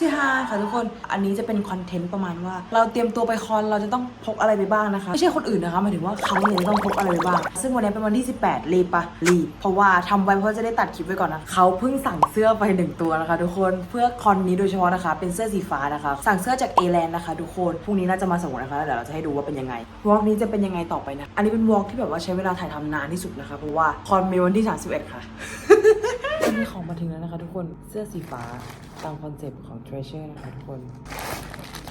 ที่ห้าค่ะทุกคน อันนี้จะเป็นคอนเทนต์ประมาณว่า เราเตรียมตัวไปคอนเราจะต้องพกอะไรไปบ้างนะคะ ไม่ใช่คนอื่นนะคะหมายถึงว่าเขาเนี่ยจะต้องพกอะไรไปบ้าง ซึ่งวันนี้เป็นวันที่ 18รีบปะรีบ เพราะว่าทำไว้เพราะจะได้ตัดคลิปไว้ก่อนนะเขาเพิ่งสั่งเสื้อไปหนึ่งตัวนะคะ ทุกคนเพื่อคอนนี้โดยเฉพาะนะคะ เป็นเสื้อสีฟ้านะคะ สั่งเสื้อจากเอแลนนะคะ ทุกคนพรุ่งนี้น่าจะมาส่งนะคะแล้วเดี๋ยวเราจะให้ดูว่าเป็นยังไงวอล์กนี้จะเป็นยังไงต่อไปนะอันนี้เป็นวอล์กที่แบบว่าใช้เวลาถ่ายทำนานที่สุดนะคะ เพราะว่าคอนมีวันที่31ค่ะวันนี้ของมาถึงแล้วนะคะ ทุกคนเสื้อสีฟ้า ตามคอนเซปต์ของ Treasure นะคะทุกคน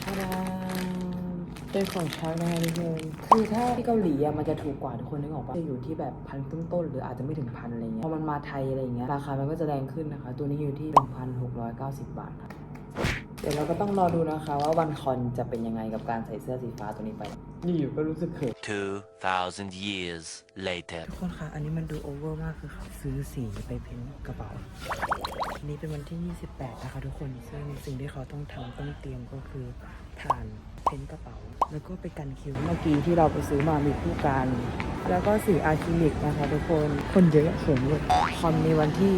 ทาดาเป็นของชักนะคะทุกคนคือถ้าที่เกาหลีอะมันจะถูกกว่าทุกคนนึกออกปะจะอยู่ที่แบบพันต้นๆหรืออาจจะไม่ถึงพันอะไรเงี้ย พอมันมาไทยอะไรเงี้ย ราคามันก็จะแรงขึ้นนะคะ ตัวนี้อยู่ที่ 1,690 บาทค่ะ เดี๋ยวเราก็ต้องรอดูนะคะว่าวันคอนจะเป็นยังไงกับการใส่เสื้อสีฟ้าตัวนี้ไป นี่อยู่ก็รู้สึกเขิน2,000 years later. ทุกคนคะอันนี้มันดูโอเวอร์มากคือเขาซื้อสีไปเพ้นท์กระเป๋าอันนี้เป็นวันที่ 28 นะคะทุกคนซึ่งสิ่งที่เขาต้องทำต้องเตรียมก็คือฐานเพ้นท์กระเป๋า แล้วก็ไปกันคิ้วเมื่อกี้ที่เราไปซื้อมามีคู่กันแล้วก็สีอะคริลิกนะคะทุกคน คนเยอะเขินเลยคอนในวันที่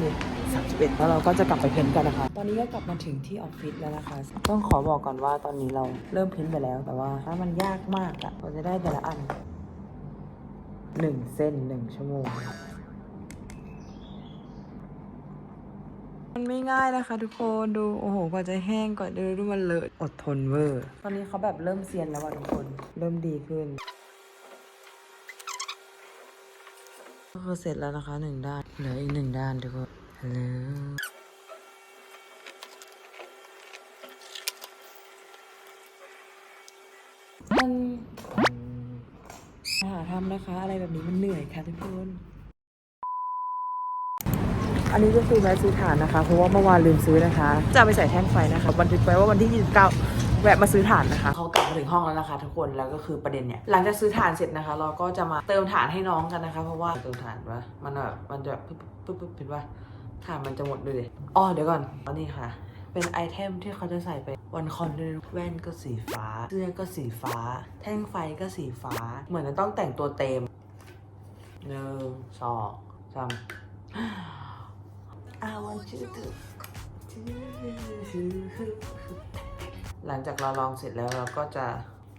31แล้วเราก็จะกลับไปเพ้นท์กันนะคะ ตอนนี้ก็กลับมาถึงที่ออฟฟิศแล้วนะคะ ต้องขอบอกก่อนว่าตอนนี้เราเริ่มเพ้นท์ไปแล้ว แต่ว่าถ้ามันยากมากอะเราจะได้แต่ละอันหนึ่งเส้นหนึ่งชั่วโมงมันไม่ง่ายนะคะทุกคนดูโอ้โหกว่าจะแห้งกว่าดูดูมันเลอะอดทนเวอร์ ตอนนี้เขาแบบเริ่มเซียนแล้วอะทุกคนเริ่มดีขึ้นก็คือเสร็จแล้วนะคะหนึ่งด้านเหลืออีกหนึ่งด้านทุกคน ฮัลโหลมันหาทำนะคะ อะไรแบบนี้มันเหนื่อยค่ะทุกคนอันนี้ก็คือแวะซื้อถ่านนะคะ เพราะว่าเมื่อวานลืมซื้อนะคะ จะเอาไปใส่แท่งไฟนะคะบันทึกไว้ว่าวันที่ 29 แวะมาซื้อถ่านนะคะเขากลับมาถึงห้องแล้วนะคะ ทุกคนแล้วก็คือประเด็นเนี่ยหลังจากซื้อถ่านเสร็จนะคะ เราก็จะมาเติมถ่านให้น้องกันนะคะ เพราะว่าเติมถ่านว่ามันแบบมันจะปึ๊บปึ๊บปึ๊บเห็นว่า ถ่านมันจะหมดเลยอ๋อเดี๋ยวก่อนอันนี้ค่ะ เป็นไอเทมที่เขาจะใส่ไปวันคอนด้วยแว่นก็สีฟ้า เสื้อก็สีฟ้า แท่งไฟก็สีฟ้า เหมือนจะต้องแต่งตัวเต็มหนึ่งสองสาม I want you to หลังจากเราลองเสร็จแล้วเราก็จะ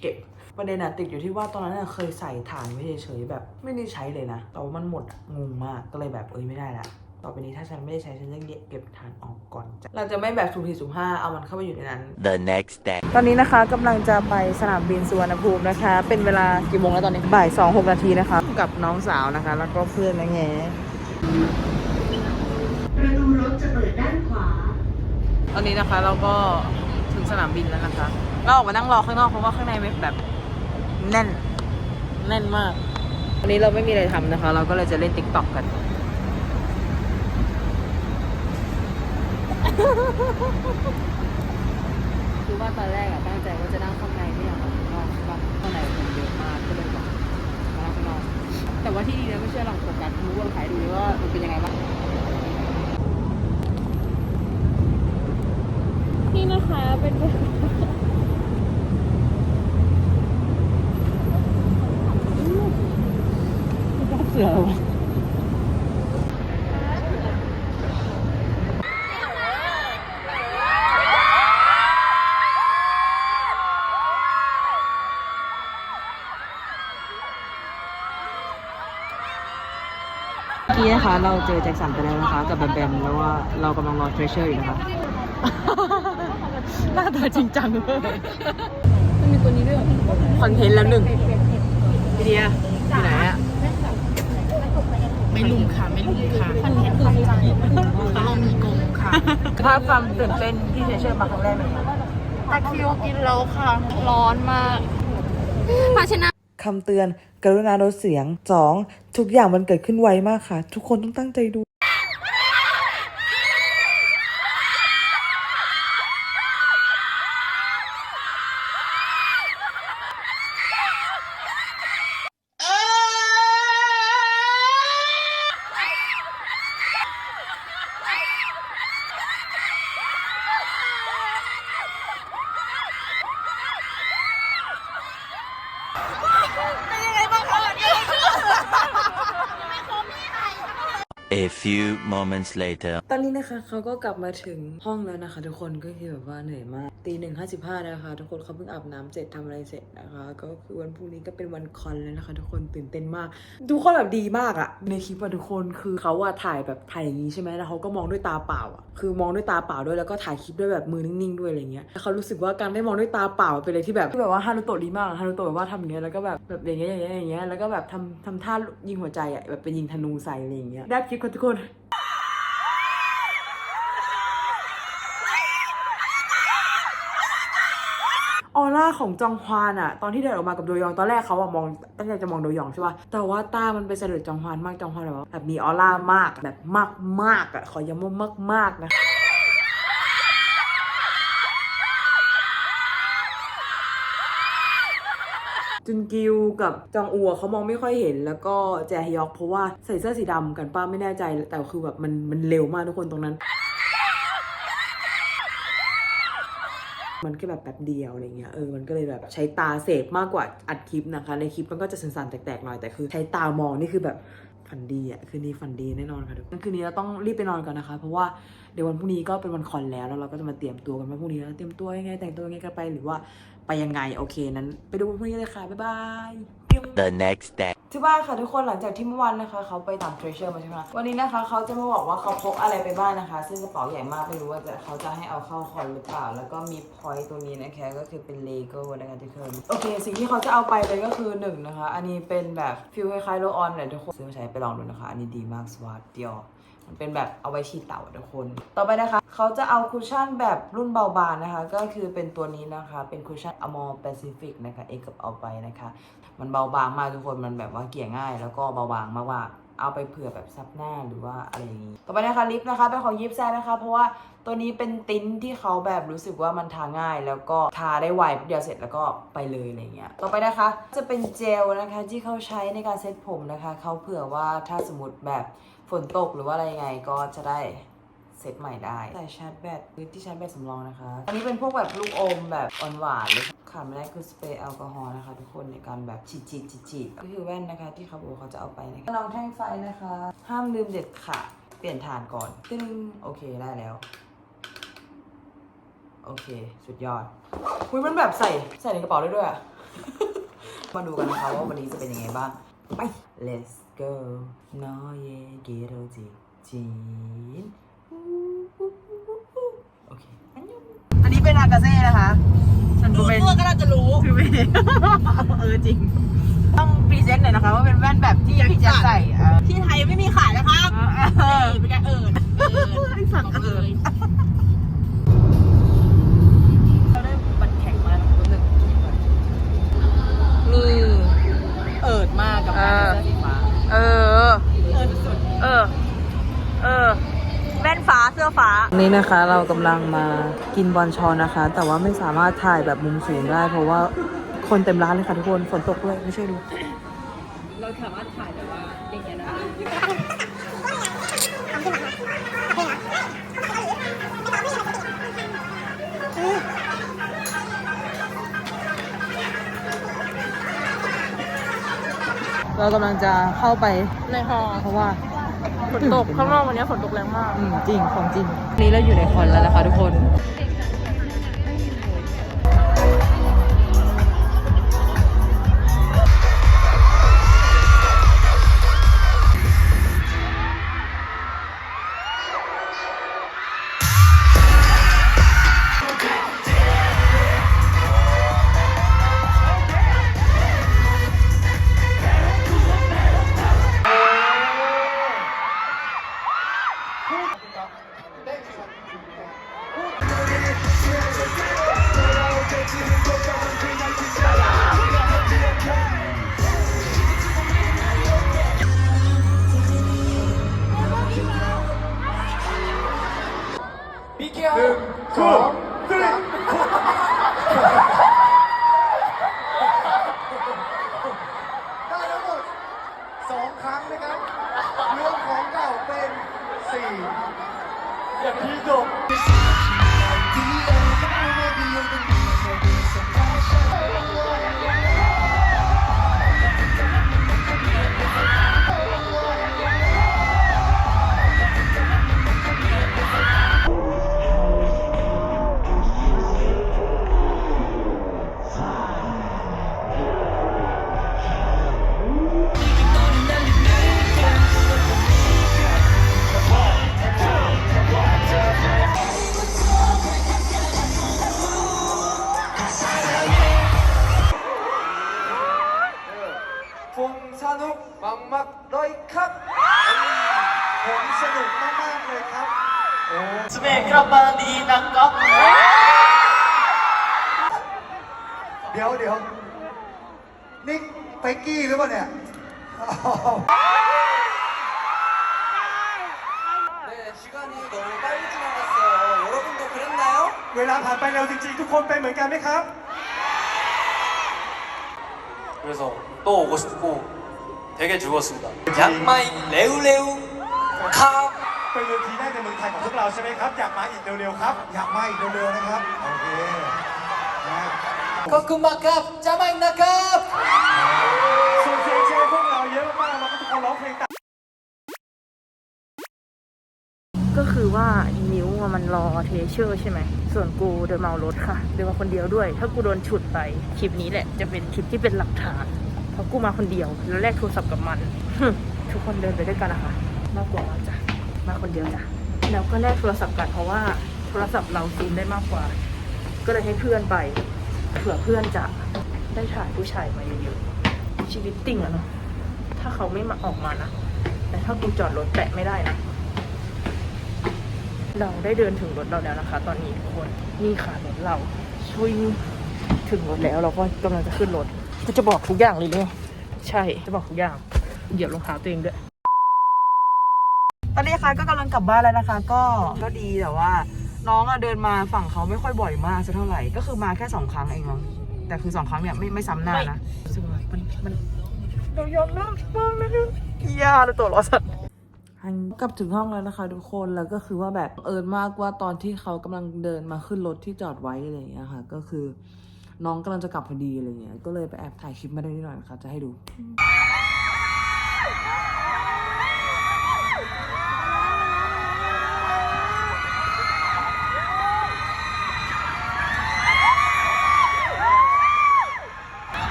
เก็บประเด็นอะติดอยู่ที่ว่าตอนนั้นเคยใส่ฐานไว้เฉยๆแบบไม่ได้ใช้เลยนะแต่ว่ามันหมดงงมากก็เลยแบบเอ้ยไม่ได้ละ ต่อไปนี้ถ้าฉันไม่ได้ใช้ฉันจะเก็บฐานออกก่อนจะเราจะไม่แบบสุ่มสี่สุ่มห้าเอามันเข้าไปอยู่ในนั้น The next day. ตอนนี้นะคะกำลังจะไปสนามบินสุวรรณภูมินะคะ เป็นเวลากี่โมงแล้วตอนนี้บ่ายสองหกนาทีนะคะ กับน้องสาวนะคะ แล้วก็เพื่อนนะแงประตูรถจะเปิดด้านขวา ตอนนี้นะคะเราก็ถึงสนามบินแล้วนะคะ เราออกมานั่งรอข้างนอกเพราะว่าข้างในแบบแน่น แน่นมาก วันนี้เราไม่มีอะไรทำนะคะ เราก็เลยจะเล่นติ๊กต็อกกัน คือว่าตอนแรกอะตั้งใจว่าจะนั่งข้างในไม่อยากออกข้างนอกใช่ปะข้างในคนเยอะมากก็เลยแบบมานั่งข้างนอกแต่ว่าที่ดีนะไม่เชื่อลองโฟกัสรู้ว่าขายดูว่ามันเป็นยังไงบ้างนี่นะคะเป็นแบบเสือเมื่ นะคะ เราเจอแจ็คสันไปแล้วนะคะ กับแบมแบมแล้วว่าเรากำลังรอเทรเชอร์อยู่นะคะ หน้าตาจริงจังเลยมันมีตัวนี้ด้วยเหรอคอนเทนต์แล้วหนึ่งพี่เดียอยู่ไหนอะไม่ลุมค่ะ ไม่ลุมค่ะคอนเทนต์คือจริงเรามีโกงค่ะภาพความตื่นเต้นที่เทรเชอร์มาครั้งแรกเลยค่ะตะคริวกินแล้วค่ะ ร้อนมากภาชนะคำเตือน กรุณาลดเสียง 2. ทุกอย่างมันเกิดขึ้นไวมากค่ะ ทุกคนต้องตั้งใจดู few moments later. ตอนนี้นะคะเขาก็กลับมาถึงห้องแล้วนะคะ ทุกคนก็คือแบบว่าเหนื่อยมาก ตีหนึ่งห้าสิบห้านะคะ ทุกคนเขาเพิ่งอาบน้ำเสร็จทำอะไรเสร็จนะคะ ก็คือวันพรุ่งนี้ก็เป็นวันคอนแล้วนะคะ ทุกคนตื่นเต้นมาก ทุกคนแบบดีมากอะในคลิปอะทุกคนคือเขาอะถ่ายแบบถ่ายอย่างนี้ใช่ไหมแล้วเขาก็มองด้วยตาเปล่าอะคือมองด้วยตาเปล่าด้วยแล้วก็ถ่ายคลิปด้วยแบบมือนิ่งๆด้วยอะไรเงี้ยแล้วเขารู้สึกว่าการได้มองด้วยตาเปล่าเป็นอะไรที่แบบที่แบบว่าฮารุโตะดีมากฮารุโตะแบบว่าทำอย่างเงี้ยแล้วก็แบบแบบอย่างเงี้ยอย่างเงี้ยอย่างเงี้ยแล้วก็แบบทำทำท่ายิงหัวใจอะแบบเป็นยิงธนูใส่อะไรอย่างเงี้ยได้คลิปค่ะทุกคน ออร่าของจองฮวานอะตอนที่เดินออกมากับโดยองตอนแรกเขาอะมองตั้งใจจะมองโดยองใช่ป่ะแต่ว่าตามันไปเสด็จจองฮวานมากจองฮวานแบบแบบมีออร่ามากแบบมากมากอะขอย้ำว่ามากมากๆนะจุนกิวกับจองอัวเขามองไม่ค่อยเห็นแล้วก็แจฮยอกเพราะว่าใส่เสื้อสีดำกันป้าไม่แน่ใจแต่คือแบบมันมันเร็วมากทุกคนตรงนั้น มันแค่แบบแป๊บเดียวอะไรเงี้ยเออมันก็เลยแบบใช้ตาเสพมากกว่าอัดคลิปนะคะ ในคลิปมันก็จะสั่นๆแตกๆหน่อยแต่คือ ใช้ตามองนี่คือแบบฝันดีอะคืนนี้ฝันดีแน่นอนค่ะทุกคนคืนนี้เราต้องรีบไปนอนก่อนนะคะ เพราะว่าเดี๋ยววันพรุ่งนี้ก็เป็นวันคอนแล้วแล้วเราก็จะมาเตรียมตัวกันว่าพรุ่งนี้เราเตรียมตัวยังไงแต่งตัวยังไงกันไปหรือว่าไปยังไงโอเคนั้น ไปดูวันพรุ่งนี้เลยค่ะบ๊ายบาย The next day. ที่บ้านค่ะทุกคนหลังจากที่เมื่อวานนะคะ เขาไปต่างเทรเชอร์มาใช่ไหมวันนี้นะคะ เขาจะมาบอกว่าเขาพกอะไรไปบ้านนะคะ ซึ่งกระเป๋าใหญ่มากไม่รู้ว่าจะเขาจะให้เอาเข้าคอนหรือเปล่า แล้วก็มีพอยต์ตัวนี้นะคะก็คือเป็นเลโก้นะคะทุกคนโอเค สิ่งที่เขาจะเอาไปเลยก็คือหนึ่งนะคะ อันนี้เป็นแบบฟิลคล้ายๆโรลออนเลยทุกคนซื้อมาใช้ไปลองดูนะคะ อันนี้ดีมากสวัสดีอ มันเป็นแบบเอาไว้ฉีดเต่าทุกคน ต่อไปนะคะ เขาจะเอาคุชชั่นแบบรุ่นเบาบางนะคะ ก็คือเป็นตัวนี้นะคะ เป็นคุชชั่น Amore Pacific นะคะเอกับเอาไปนะคะ มันเบาบางมากทุกคน มันแบบว่าเกี่ยง่าย แล้วก็เบาบางมากว่าเอาไปเผื่อแบบซับหน้าหรือว่าอะไรอย่างนี้ ต่อไปนะคะลิปนะคะเป็นของยิปแซนะคะ เพราะว่า ตัวนี้เป็นติ้นที่เขาแบบรู้สึกว่ามันทาง่าย แล้วก็ทาได้ไวแป๊บเดียวเสร็จแล้วก็ไปเลยอะไรเงี้ย ต่อไปนะคะ จะเป็นเจลนะคะที่เขาใช้ในการเซ็ตผมนะคะ เขาเผื่อว่าถ้าสมมติแบบฝนตกหรือว่าอะไรยังไงก็จะได้เซตใหม่ได้ แต่ชาร์จแบตคือที่ชาร์จแบตสำรองนะคะ อันนี้เป็นพวกแบบลูกอมแบบอ่อนหวานเลยขาดไม่ได้คือสเปรย์แอลกอฮอล์นะคะ ทุกคนในการแบบฉีดฉีดฉีดฉีดก็คือแว่นนะคะที่เขาบอกเขาจะเอาไปนะคะรองแท่งไฟนะคะ ห้ามลืมเด็ดขาดเปลี่ยนฐานก่อนตึ้งโอเคได้แล้ว โอเค สุดยอดคุยมันแบบใส่ใส่ในกระเป๋าได้ด้วยอะ มาดูกันนะคะว่าวันนี้จะเป็นยังไงบ้าง ไป let's go น้อยเยเกโรจิจีนโอเค อันนี้เป็นอากาเซ่นะคะ ฉันก็เป็นตัวก็น่าจะรู้คือไม่เออจริง ต้องพรีเซนต์หน่อยนะคะว่าเป็นแว่นแบบที่พี่แจะใส่ที่ไทยไม่มีขายนะครับเออเป็นการเอิญเอิไอ้สั่งเอิเลย นี่เอิญมากกับการเสื้อสีฟ้าเออ เอิญสุดเออ เออแว่นฟ้าเสื้อฟ้า นี่นะคะเรากำลังมากินบอลชอนนะคะ แต่ว่าไม่สามารถถ่ายแบบมุมสูงได้ เพราะว่าคนเต็มร้านเลยค่ะทุกคนฝนตกด้วยไม่ช่วยดู เราสามารถถ่ายแบบว่า เรากำลังจะเข้าไปในฮอเพราะว่าฝนตกข้างนอกวันนี้ฝนตกแรงมาก อืมจริงของจริง นี่เราอยู่ในคอนแล้วนะคะทุกคน ได้ทั้งหมดสองครั้งนะครับ รวมของเก่าเป็น สี่อ เวลาผ่านไปเร็วจริงๆ ทุกคนเป็นเหมือนกันไหมครับ 그래서 또 오고 싶고 되게 즐거웠습니다. 양마이 레우레우 카 เป็นเวทีแรกในเมืองไทยของพวกเราใช่ไหมครับ อยากมาอีกเร็วๆครับ อยากมาอีกเร็วๆนะครับ โอเคนะ 거꾸마캅 짜마잉나캅 ส่งเสียงเชียร์พวกเราเยอะมากแล้วก็ทุกคนร้องเพลงตาม มันรอเทเชอร์ใช่ไหม ส่วนกูเดินเมารถค่ะ เดินมาคนเดียวด้วย ถ้ากูโดนฉุดไป คลิปนี้แหละจะเป็นคลิปที่เป็นหลักฐาน เพราะกูมาคนเดียว แล้วแลกโทรศัพท์กับมัน ทุกคนเดินไปด้วยกันนะคะน่ากลัวมากจ้ะ มาคนเดียวจ้ะ แล้วก็แลกโทรศัพท์กันเพราะว่าโทรศัพท์เราซูมได้มากกว่า ก็เลยให้เพื่อนไป เผื่อเพื่อนจะได้ถ่ายผู้ชายมาเยอะๆชีวิตติ่งอะเนาะ ถ้าเขาไม่มาออกมานะ แต่ถ้ากูจอดรถแปะไม่ได้นะ เราได้เดินถึงรถเราแล้วนะคะ ตอนนี้ทุกคนนี่ค่ะรถเราช่วยถึงรถแล้วเราก็กำลังจะขึ้นรถก็จะบอกทุกอย่างเลยเนี่ยใช่จะบอกทุกอย่างเหยียบรองเท้าตัวเองด้วยตอนนี้นะคะก็กำลังกลับบ้านแล้วนะคะ ก็ก็ดีแต่ว่า น้องอะเดินมาฝั่งเขาไม่ค่อยบ่อยมากสักเท่าไหร่ก็คือมาแค่สองครั้งเองมั้งแต่คือสองครั้งเนี่ยไม่ไม่ซ้ำหน้านะรู้สึกว่ามันมันเรายอมรับมากนะยาเลยตัวรอสัตว์ กลับถึงห้องแล้วนะคะทุกคน แล้วก็คือว่าแบบเอิญมากว่าตอนที่เขากำลังเดินมาขึ้นรถที่จอดไว้อะไรอย่างเงี้ยค่ะ ก็คือน้องกำลังจะกลับพอดีอะไรเงี้ย ก็เลยไปแอบถ่ายคลิปมาได้นิดหน่อยนะคะจะให้ดู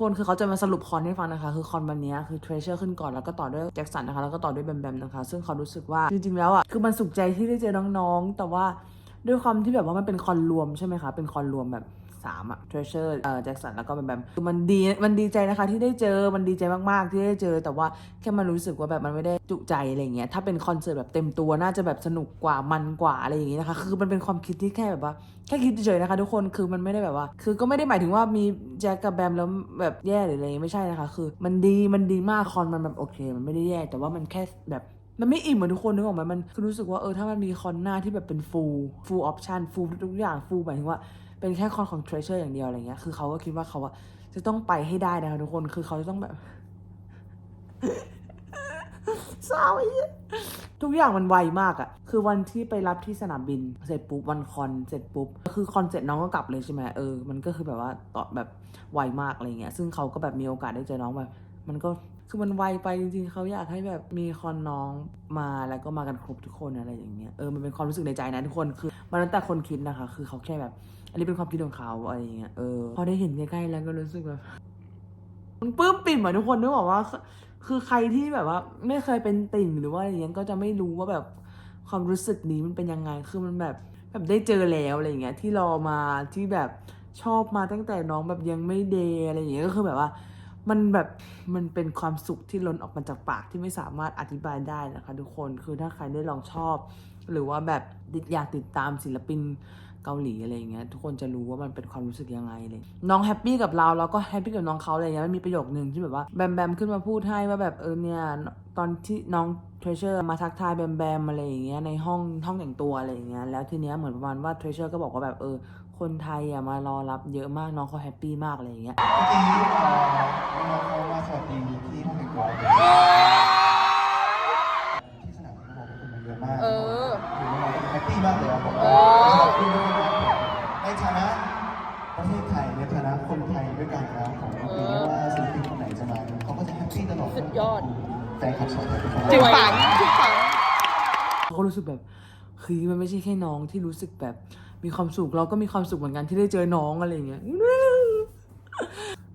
คนคือเขาจะมาสรุปคอนให้ฟังนะคะ คือคอนวันนี้คือเทรเชอร์ขึ้นก่อนแล้วก็ต่อด้วยแจ็คสันนะคะ แล้วก็ต่อด้วยแบมแบมนะคะ ซึ่งเขารู้สึกว่าจริงๆแล้วอะคือมันสุขใจที่ได้เจอน้องๆ แต่ว่าด้วยความที่แบบว่ามันเป็นคอนรวมใช่ไหมคะเป็นคอนรวมแบบ สามอะ Treasure เอ่อแจ็คสันแล้วก็แบมแบมคือมันดีมันดีใจนะคะที่ได้เจอมันดีใจมากๆ ที่ได้เจอ แต่ว่าแค่มันรู้สึกว่าแบบมันไม่ได้จุใจอะไรเงี้ยถ้าเป็นคอนเสิร์ตแบบเต็มตัวน่าจะแบบสนุกกว่ามันกว่าอะไรอย่างเงี้ยนะคะคือมันเป็นความคิดที่แค่แบบว่าแค่คิดเฉยๆนะคะทุกคนคือมันไม่ได้แบบว่า คือก็ไม่ได้หมายถึงว่ามีแจ็คกับแบมแล้วแบบแย่หรืออะไรไม่ใช่นะคะ คือ มันดีมันดีมากคอนมันแบบโอเค มันไม่ได้แย่ แต่ว่ามันแค่แบบมันไม่อิ่มเหมือนทุกคนนึกออกไหมมันคือรู้สึกว่าเออถ้ามันมีคอนหน้าที่แบบเป็น full full option full ทุกอย่าง full หมายถึงว่า เป็นแค่คอนของ treasure อย่างเดียวอะไรเงี้ย คือเขาก็คิดว่าเขาอะจะต้องไปให้ได้นะคะทุกคน คือเขาจะต้องแบบเศร้าอีกทุกอย่างมันไวมากอะคือวันที่ไปรับที่สนามบิน เสร็จปุ๊บวันคอนเสร็จปุ๊บ คือคอนเสร็จน้องก็กลับเลยใช่ไหมเออ มันก็คือแบบว่าต่อแบบไวมากอะไรเงี้ย ซึ่งเขาก็แบบมีโอกาสได้เจอน้องแบบ มันก็คือมันไวไปจริงๆเขาอยากให้แบบมีคอนน้องมาแล้วก็มากันครบทุกคนอะไรอย่างเงี้ย เออ มันเป็นความรู้สึกในใจนะทุกคน คือมันแล้วแต่คนคิดนะคะ คือเขาแค่แบบ นนี้เป็นความคิดของเขาอะไรอย่างเงี้ย เออ พอได้เห็นใกล้ๆแล้วก็รู้สึกแบบมันปื้มปิ่มอะทุกคนนึกออกว่า คือใครที่แบบว่า ไม่เคยเป็นติ่งหรือว่าอะไรอย่างเงี้ยก็จะไม่รู้ว่าแบบความรู้สึกนี้มันเป็นยังไง คือมันแบบแบบได้เจอแล้วอะไรอย่างเงี้ย ที่รอมาที่แบบชอบมาตั้งแต่น้องแบบยังไม่เดอะไรอย่างเงี้ยก็คือแบบว่า มันแบบมันเป็นความสุขที่ล้นออกมาจากปากที่ไม่สามารถอธิบายได้นะคะ ทุกคนคือถ้าใครได้ลองชอบ หรือว่าแบบอยากติดตามศิลปิน เกาหลีอะไรอย่างเงี้ยทุกคนจะรู้ว่ามันเป็นความรู้สึกยังไงเลยน้องแฮปปี้กับเราแล้วก็แฮปปี้กับน้องเขาอะไรเงี้ยมันมีประโยคนึงที่แบบว่าแบมแบมขึ้นมาพูดให้ว่าแบบเออเนี่ยตอนที่น้องเทรเชอร์มาทักทายแบมแบมอะไรอย่างเงี้ยในห้องห้องแต่งตัวอะไรอย่างเงี้ยแล้วทีเนี้ยเหมือนประมาณว่าเทรเชอร์ก็บอกว่าแบบเออคนไทยอะมารอรับเยอะมากน้องเขาแฮปปี้มากอะไรอย่างเงี้ยเมื่อกี้เอ่อน้องเขามาสวัสดีที่ห้องแต่งตัวเลยที่สนามบินเขาบอกว่าคนมันเยอะมากเออคือน้องๆแฮปปี้มากเลยครับผมเออขอบ คุณทุกคนนะครับในฐานะประเทศไทยในฐานะคนไทยด้วยกันนะผมไม่ว่าศิลปินคนไหนจะมาเขาก็จะแฮปปี้ตลอดสุดยอด แฟนคลับสองคนทุกคนจึงฝังจึงฝังเขาก็รู้สึกแบบคือมันไม่ใช่แค่น้องที่รู้สึกแบบมีความสุขเราก็มีความสุขเหมือนกันที่ได้เจอน้องอะไรอย่างเงี้ย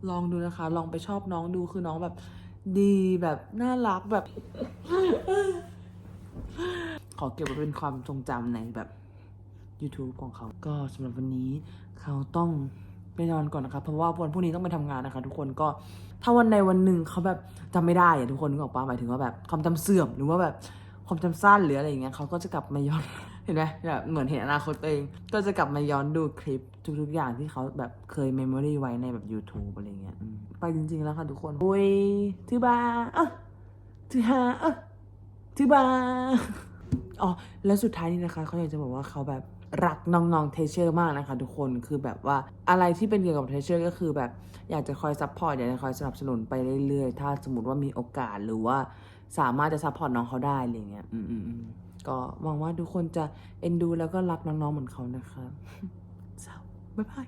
ลองดูนะคะ ลองไปชอบน้องดูคือน้องแบบ ดีแบบน่ารักแบบ ขอเก็บไว้เป็นความทรงจำในแบบ YouTube ของเขาก็สำหรับวันนี้เขาต้องไปนอนก่อนนะคะเพราะว่าวันพรุ่งนี้ต้องไปทำงานนะคะ ทุกคนก็ถ้าวันใดวันหนึ่งเขาแบบจำไม่ได้อะทุกคนนึกออกปะหมายถึงว่าแบบความจำเสื่อมหรือว่าแบบความจำสั้นหรืออะไรอย่างเงี้ยเขาก็จะกลับมาย้อนเห็นไหมแบบเหมือนเห็นอนาคตตัวเอง ก็จะกลับมาย้อนดูคลิปทุกๆอย่างที่เขาแบบเคยเมมโมรี่ไว้ในแบบ YouTube อะไรเงี้ยไปจริงๆแล้วค่ะทุกคนโอ้ยทือบาอะทือฮาอะทือบาอ๋อแล้วสุดท้ายนี้นะคะเขาอยากจะบอกว่าเขาแบบ รักน้องๆเทเชอร์มากนะคะทุกคนคือแบบว่าอะไรที่เป็นเกี่ยวกับเทเชอร์ก็คือแบบอยากจะคอยซัพพอร์ตอยากจะคอยสนับสนุนไปเรื่อยๆ ถ้าสมมติว่ามีโอกาสหรือว่าสามารถจะซัพพอร์ตน้องเขาได้อะไรเงี้ยอืมอืมอืมก็หวังว่าทุกคนจะเอ็นดูแล้วก็รักน้องๆเหมือนเขานะคะสาวบ๊ายบาย